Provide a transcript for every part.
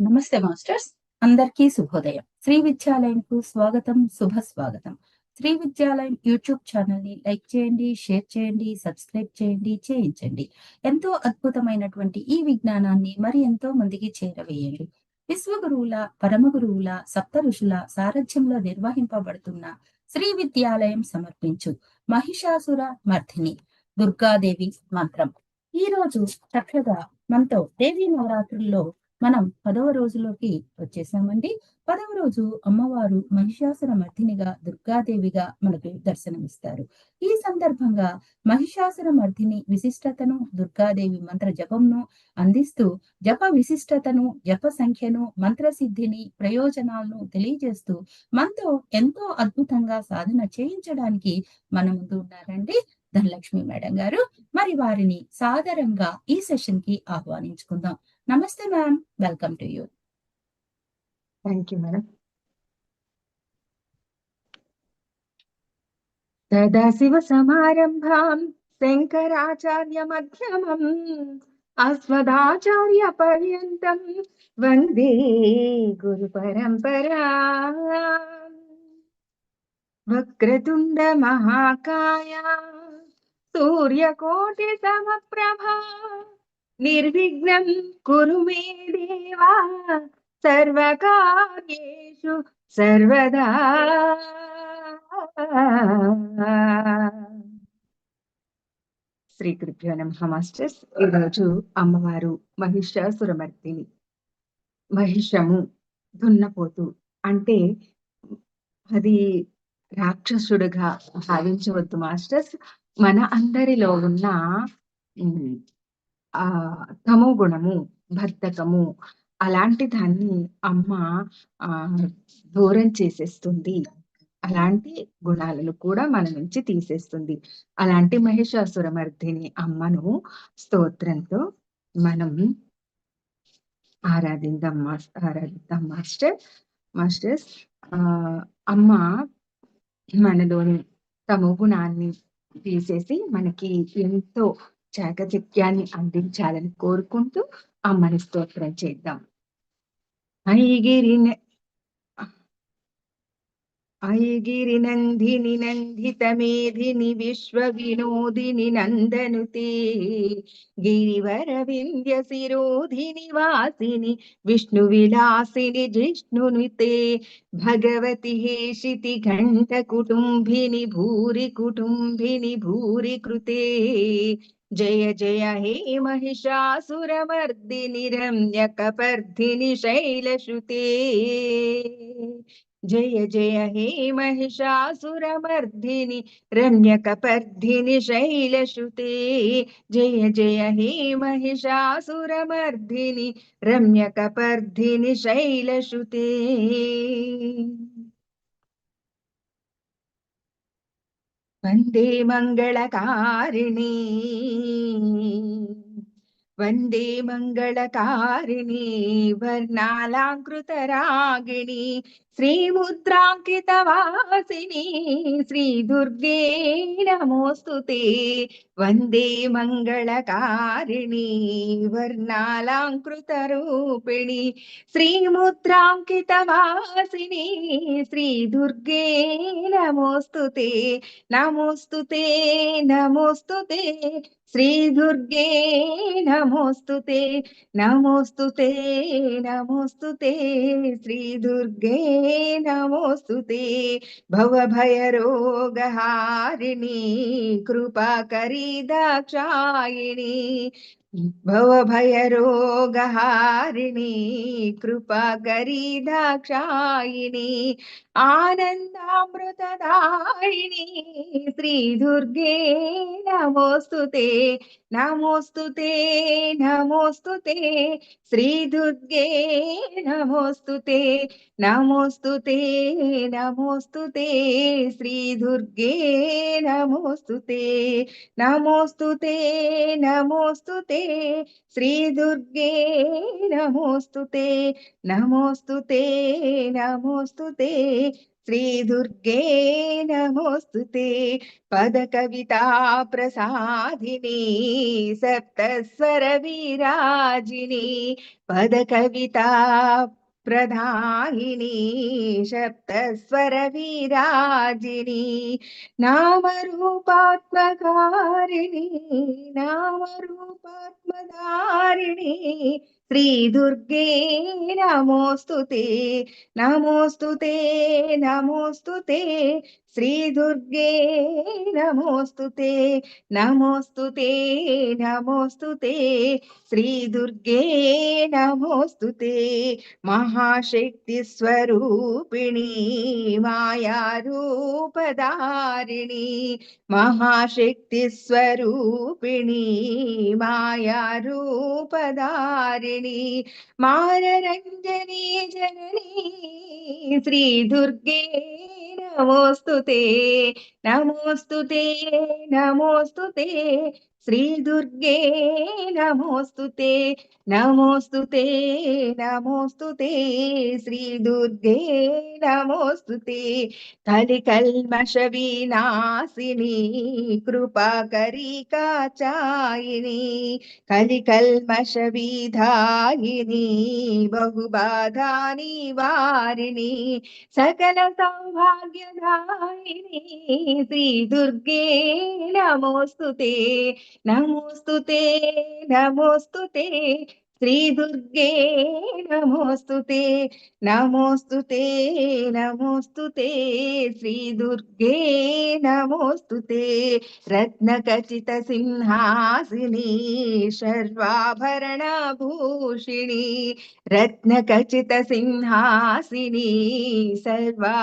నమస్తే మాస్టర్స్. అందరికీ శుభోదయం. శ్రీ విద్యాలయంకు స్వాగతం శుభ స్వాగతం. శ్రీ విద్యాలయం యూట్యూబ్ ఛానల్ని లైక్ చేయండి షేర్ చేయండి సబ్స్క్రైబ్ చేయండి చేయించండి. ఎంతో అద్భుతమైనటువంటి ఈ విజ్ఞానాన్ని మరి ఎంతో మందికి చేరవేయండి. విశ్వగురువుల పరమ గురువుల సప్త ఋషుల సారథ్యంలో నిర్వహింపబడుతున్న శ్రీ విద్యాలయం సమర్పించు మహిషాసుర మర్ధిని దుర్గాదేవి మంత్రం. ఈ రోజు చక్కగా మనతో దేవీ నవరాత్రుల్లో మనం పదవ రోజులోకి వచ్చేసామండి. పదవ రోజు అమ్మవారు మహిషాసుర మర్దినిగా దుర్గాదేవిగా మనకు దర్శనమిస్తారు. ఈ సందర్భంగా మహిషాసుర మర్దిని విశిష్టతను దుర్గాదేవి మంత్ర జపంను అందిస్తూ జప విశిష్టతను జప సంఖ్యను మంత్ర సిద్ధిని ప్రయోజనాలను తెలియజేస్తూ మనతో ఎంతో అద్భుతంగా సాధన చేయించడానికి మన ముందు ఉన్నారండి ధనలక్ష్మి మేడం గారు. మరి వారిని సాదరంగా ఈ సెషన్కి ఆహ్వానించుకుందాం. నమస్తే ma'am. Welcome to you. Thank you madam Sadashiva సమారంభాం Shankaracharya మధ్యమం అస్మదాచార్య పర్యంతం. వందే గురు పరంపరా. వక్రతుండ మహాకాయ సూర్యకోటి సమప్రభా. నిర్విఘ్నం కురు మే దేవా సర్వకార్యేషు సర్వదా. శ్రీ గురుభ్యో నమ మాస్టర్స్. ఈరోజు అమ్మవారు మహిషాసురమర్దిని మహిషము దున్నపోతు అంటే అది రాక్షసుడుగా భావించవద్దు మాస్టర్స్. మన అందరిలో ఉన్న ఆ తమో గుణము బద్ధకము అలాంటి దాన్ని అమ్మ ఆ దూరం చేసేస్తుంది. అలాంటి గుణాలను కూడా మన నుంచి తీసేస్తుంది. అలాంటి మహిషాసురమర్దిని అమ్మను స్తోత్రంతో మనం ఆరాధిద్దాం మాస్ ఆరాధిద్దాం మాస్టర్ మాస్టర్స్. ఆ అమ్మ మనలోని తమో గుణాన్ని తీసేసి మనకి ఎంతో చాకచక్యాన్ని అందించాలని కోరుకుంటూ అమ్మని స్తోత్రం చేద్దాం. ఐగిరి ఐగిరి నందిని నందిత విశ్వ వినోదిని నందనుతే గిరివర వింధ్య శిరోధిని వాసిని విష్ణు విలాసిని జిష్ణునుతే భగవతి హేషితి ఘంట కుటుంబిని భూరి కుటుంబిని భూరి కృతే जय जय हे महिषासुरमर्दिनिरम्यकपर्धिनि शैलश्रुते जय जय हे महिषासुरमर्दिनि रम्यकपर्धिनि शैलश्रुते जय जय हे महिषासुरमर्दिनि रम्यकपर्धिनि शैलश्रुते வந்தே மங்கள காரிணி వందే మంగళకారిణి వర్ణాలాంకృతరాగిణి శ్రీముద్రాంకితవాసిని శ్రీ దుర్గే నమోస్తుతే వందే మంగళకారిణి వర్ణాలాంకృతరూపిణి శ్రీముద్రాంకితవాసిని శ్రీ దుర్గే నమోస్తుతే నమోస్తుతే నమోస్తుతే శ్రీ దుర్గే నమోస్తుతే నమోస్తు నమోస్తు శ్రీ దుర్గే నమోస్తు భవభయరోగహారిణి కృపాకరీ దాక్షాయిణి భవభయరోగహారిణి కృపాకరీ దాక్షాయిని ఆనందామృతదాయిని శ్రీ దుర్గే నమోస్తు నమోస్తు నమోస్తు శ్రీ దుర్గే నమోస్తు నమోస్తు నమోస్తు శ్రీ దుర్గే నమోస్తు నమోస్తు నమోస్తు శ్రీదుర్గే నమోస్తు నమోస్తు నమోస్తు శ్రీదుర్గే పద కవిత ప్రసాదిని సప్తస్వర విరాజిని. పద కవిత पदकविता प्रधायिनी सप्तस्वरविराजिनी नामरूपात्मकारिणी नामरूपात्मधारिणी श्रीदुर्गे नमोऽस्तु ते नमोऽस्तु ते नमोऽस्तु ते శ్రీదుర్గే నమోస్తు నమోస్తు నమోస్తు శ్రీదుర్గే నమోస్తు మహాశక్తి స్వరూపిణి మాయారూపధారిణి మహాశక్తి స్వరూపిణి మాయారూపధారిణి మారరంజని జనని శ్రీదుర్గే నమోస్తుతే నమోస్తుతే నమోస్తుతే శ్రీ దుర్గే శ్రీదుర్గే నమోస్తు నమోస్తు శ్రీ దుర్గే నమోస్తు కలి కల్మష వినాశిని కృపాకరీ కాచాయిని కలి కల్మష విధాయిని బహుబాధాని వారిని సకల సౌభాగ్యదాయిని శ్రీ దుర్గే నమోస్తు నమోస్తుతే నమోస్తుతే శ్రీదుర్గే నమోస్తు నమోస్తు నమోస్తు శ్రీదుర్గే నమోస్తు రత్నఖచిత సింహాసిని సర్వాభరణభూషిణి రత్నఖచిత సింహాసిని సర్వాభరణభూషిణి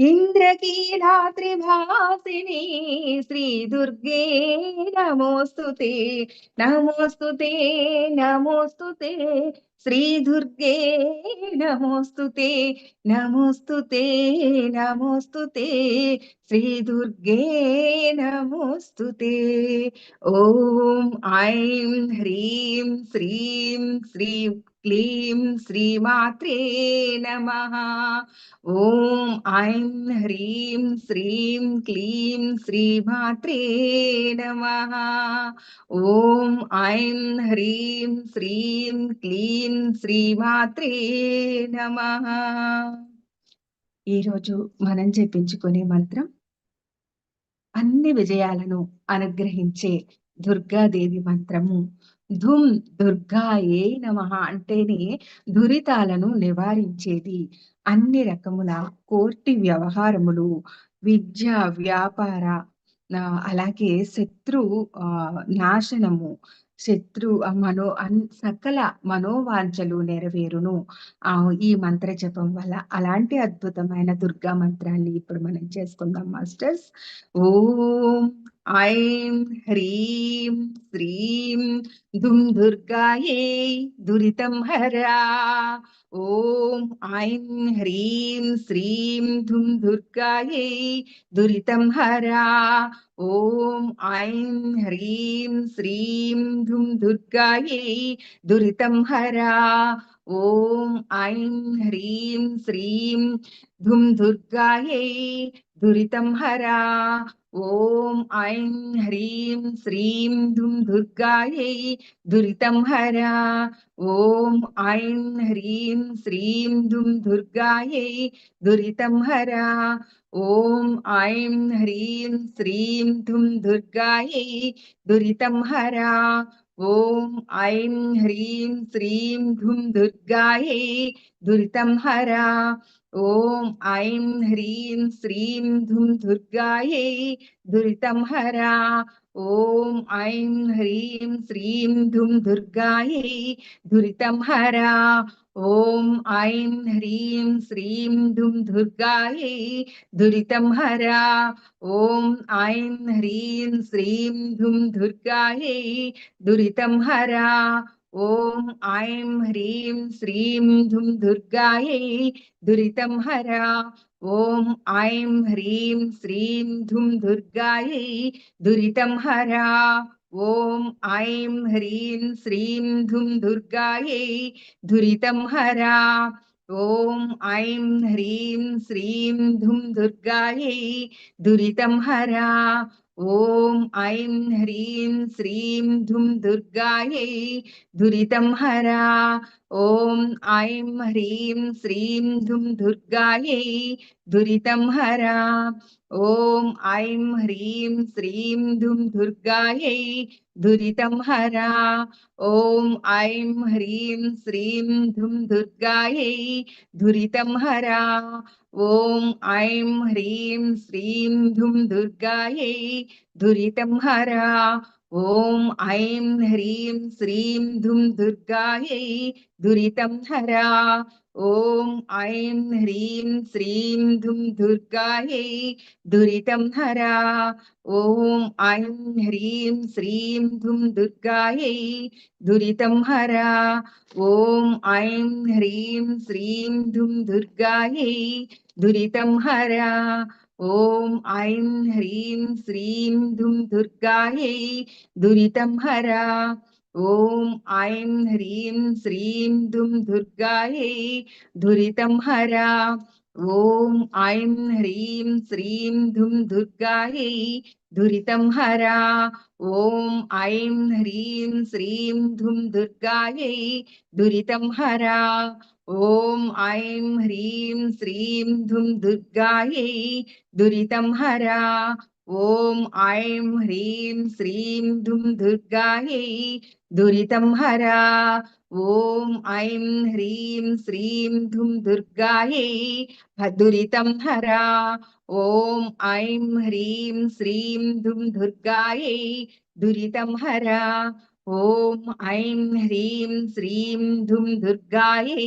ఇంద్రకీలాత్రిభాసిని శ్రీదుర్గే నమోస్తు నమోస్తు नमोऽस्तु ते श्री दुर्गे, नमोस्तुते नमोस्तुते नमोस्तुते। ते नमोऽस्तु ते नमोऽस्तु ते श्रीदुर्गे ते ऐं ह्रीं श्रीं श्री క్లీం శ్రీమాత్రే నమ ఓం ఐం హ్రీం శ్రీం క్లీం శ్రీమాత్రే నమ ఓం ఐం హ్రీం శ్రీం క్లీం శ్రీమాత్రే నమ ఈరోజు మనం చెప్పించుకునే మంత్రం అన్ని విజయాలను అనుగ్రహించే దుర్గాదేవి మంత్రము. ధుమ్ దుర్గాయే నమ అంటేనే దురితాలను నివారించేది. అన్ని రకముల కోర్టి వ్యవహారములు విద్య వ్యాపార అలాగే శత్రు ఆ నాశనము శత్రు మనో అన్ సకల మనోవాంఛలు నెరవేరును. ఆ ఈ మంత్ర జపం వల్ల అలాంటి అద్భుతమైన దుర్గా మంత్రాన్ని ఇప్పుడు మనం చేసుకుందాం మాస్టర్స్. ఓం ఐం హ్రీం శ్రీం దుమ్ దుర్గాయే దురితం హరా. ఓం ఐం హ్రీం శ్రీం ధుమ్ దుర్గాయే దురితం హరా. ఓం ఐం హ్రీం శ్రీం ధుమ్ దుర్గాయే దురితం హరా. ఓం ఐం హ్రీం శ్రీం ధుమ్ దుర్గాయే దురితం హరా. ఓం ఐం హ్రీం శ్రీం ధుం దుర్గాయై దురితం హర. ఓం ఐం హ్రీం శ్రీం ధుం దుర్గాయై దురితం హర. ఓం ఐం హ్రీం శ్రీం ధుం దుర్గాయై దురితం హర. ఓం ఐం హ్రీం శ్రీం ధుం దుర్గాయై దురితం హరా. ఓం ఐం హ్రీం శ్రీం ధుమ్ దుర్గాయై దురితం హరా ఓం ఐం హ్రీం శ్రీం ధుమ్ దుర్గాయై దురితం హరా ఓం ఐం హ్రీం శ్రీం ధుమ్ దుర్గాయై దురితం హరా ఓం ఐం హ్రీం శ్రీం ధుమ్ దుర్గాయై దురితం హరా ఓం ఐం హ్రీం శ్రీం ధుమ్ దుర్గాయై దురితం హరా ఓం ఐం హ్రీం శ్రీం ధుమ్ దుర్గాయై దురితం హరా ఓం ఐం హ్రీం శ్రీం ధుమ్ దుర్గాయై దురితం హరా ఓం ఐం హ్రీం శ్రీం ధుం దుర్గాయై దురితం హరా ఓం ఐం హ్రీం శ్రీం ధుం దుర్గాయై దురితం హరా ఓం ఐం హ్రీం శ్రీం ధుం దుర్గాయై దురితం హర. ఓం ఐం హ్రీం శ్రీం ధుం దుర్గాయై దురితం హర. ఓం ఐం హ్రీం శ్రీం ధుం దుర్గాయై దురితం హర. ఓం ఐం హ్రీం శ్రీం ధుం దుర్గాయై దురితం హరా. ఓం ఐం హ్రీం శ్రీం ధుం దుర్గాయై దురితం హరా. ఓం ఐం హ్రీం శ్రీం ధుం దుర్గాయై దురితం హరా. ఓం ఐం హ్రీం శ్రీం ధుం దుర్గాయై దురితం హరా. ఓం ఐం హ్రీం శ్రీం ధుం దుర్గాయై దురితం హరా. ఓం ఐం హ్రీం శ్రీం ధుం దుర్గాయై దురితం హర. ఓం ఐం హ్రీం శ్రీం ధుం దుర్గాయై దురితం హర. ఓం ఐం హ్రీం శ్రీం ధుం దుర్గాయై దురితం హర. ఓం ఐం హ్రీం శ్రీం ధుం దుర్గాయై దురితం హర. ఓం ఐం హ్రీం శ్రీం ధుం దుర్గాయై దురితం హరా. ఓం ఐం హ్రీం శ్రీం ధుం దుర్గాయై దురితం హరా. ఓం ఐం హ్రీం శ్రీం ధుం దుర్గాయై దురితం హరా. ఓం ఐం హ్రీం శ్రీం ధుం దుర్గాయై దురితం హరా. ఓం ఐం హ్రీం శ్రీం ధుం దుర్గాయై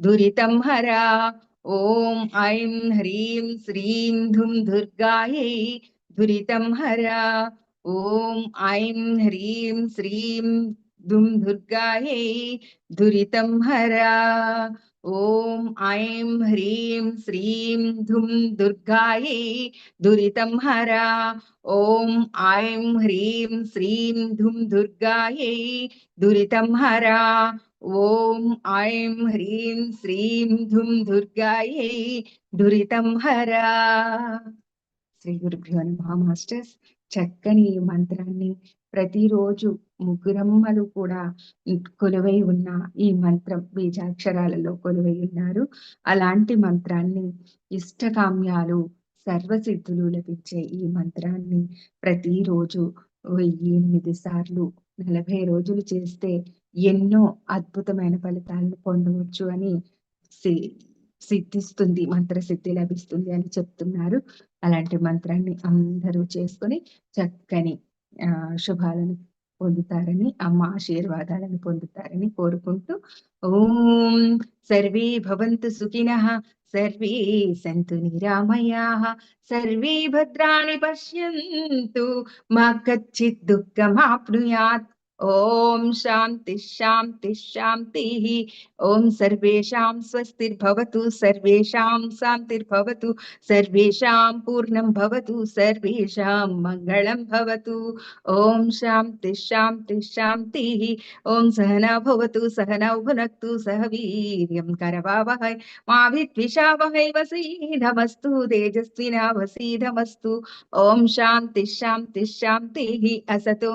దురితం హర. ఓం ఐం హ్రీం శ్రీం ధుం దుర్గాయై దురితం హర. ఓం ఐం హ్రీం శ్రీం దుం దుర్గాయై దురితం హరా. ఓం ఐం హ్రీం శ్రీం ధుం దుర్గాయై దురితం హర ఓం ఐం హ్రీం శ్రీం ధుం దుర్గాయై దురితం హర ఓం ఐం హ్రీం శ్రీం ధుం దుర్గాయై దురితం హర శ్రీ గురుభ్యో నమః మాస్టర్స్ చక్కని మంత్రాన్ని ప్రతిరోజు ముగ్గురమ్మలు కూడా కొలువై ఉన్న ఈ మంత్రం బీజాక్షరాలలో కొలువై ఉన్నారు. అలాంటి మంత్రాన్ని ఇష్టకామ్యాలు సర్వసిద్ధులు లభించే ఈ మంత్రాన్ని ప్రతిరోజు వెయ్యి ఎనిమిది సార్లు నలభై రోజులు చేస్తే ఎన్నో అద్భుతమైన ఫలితాలను పొందవచ్చు అని సి- సిద్ధిస్తుంది మంత్రసిద్ధి లభిస్తుంది అని చెప్తున్నారు. అలాంటి మంత్రాన్ని అందరూ చేసుకొని చక్కని శుభాలను పొందుతారని అమ్మ ఆశీర్వాదాలను పొందుతారని కోరుకుంటూ ఓం సర్వే భవంతు సుఖిన సర్వే సంతు నిరామయా సర్వే భద్రాణి పశ్యంతు మా కచ్చిత్ దుఃఖమాప్నుయాత్ ఓం శాంతి శాంతి శాంతి ఓం సర్వేషాం స్వస్తిర్భవతు సర్వేషాం శాంతిర్భవతు సర్వేషాం పూర్ణం భవతు సర్వేషాం మంగళం భవతు ఓం శాంతి శాంతి శాంతి ఓం సహనా భవతు సహనౌ భునక్తు సహ వీర్యం కరవావహై మా విద్విషావహై వసీధమస్తు తేజస్వినావసీధమస్తు ఓం శాంతి శాంతి శాంతి అసతో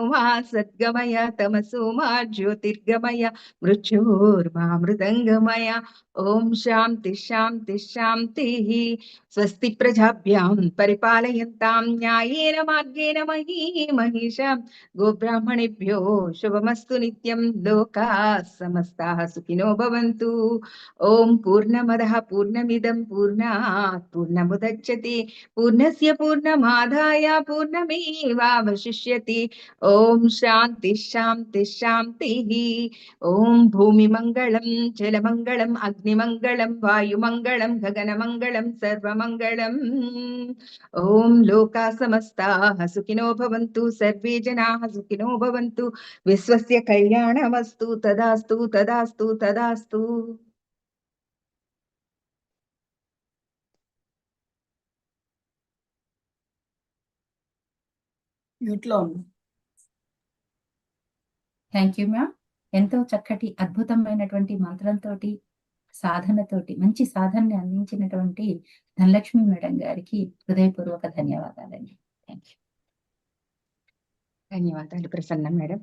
तमसो ज्योतिर्गमय मृत्योर्मा मृदंगमय ओम शांति शांति शांति स्वस्ति प्रजाभ्यां परिपालयन्तां न्यायेन मार्गेण मही महिषां। गोब्राह्मणेभ्यो शुभमस्तु नित्यं, लोकाः समस्ताः सुखिनो भवन्तु। ओम पूर्णमदः, पूर्णमिदं, पूर्णात् पूर्णमुदच्यते पूर्णस्य पूर्णमादाय पूर्णमेवावशिष्यते। ओम शांति शांति శాంతి శాంతి ఓం భూమి మంగళం జలమంగళం అగ్నిమంగళం వాయుమంగళం గగనమంగళం సర్వమంగళం ఓం లోకా సమస్తాః సుఖినో భవంతు సర్వే జనా సుఖినో భవంతు. విశ్వస్య కళ్యాణమస్తు తదాస్తు తదాస్తు తదాస్తు. మ్యూట్లో ఉంది థ్యాంక్ యూ మ్యామ్ ఎంతో చక్కటి అద్భుతమైనటువంటి మంత్రంతో సాధనతోటి మంచి సాధనని అందించినటువంటి ధనలక్ష్మి మేడం గారికి హృదయపూర్వక ధన్యవాదాలండి. థ్యాంక్ యూ ధన్యవాదాలు ప్రసన్న మేడం.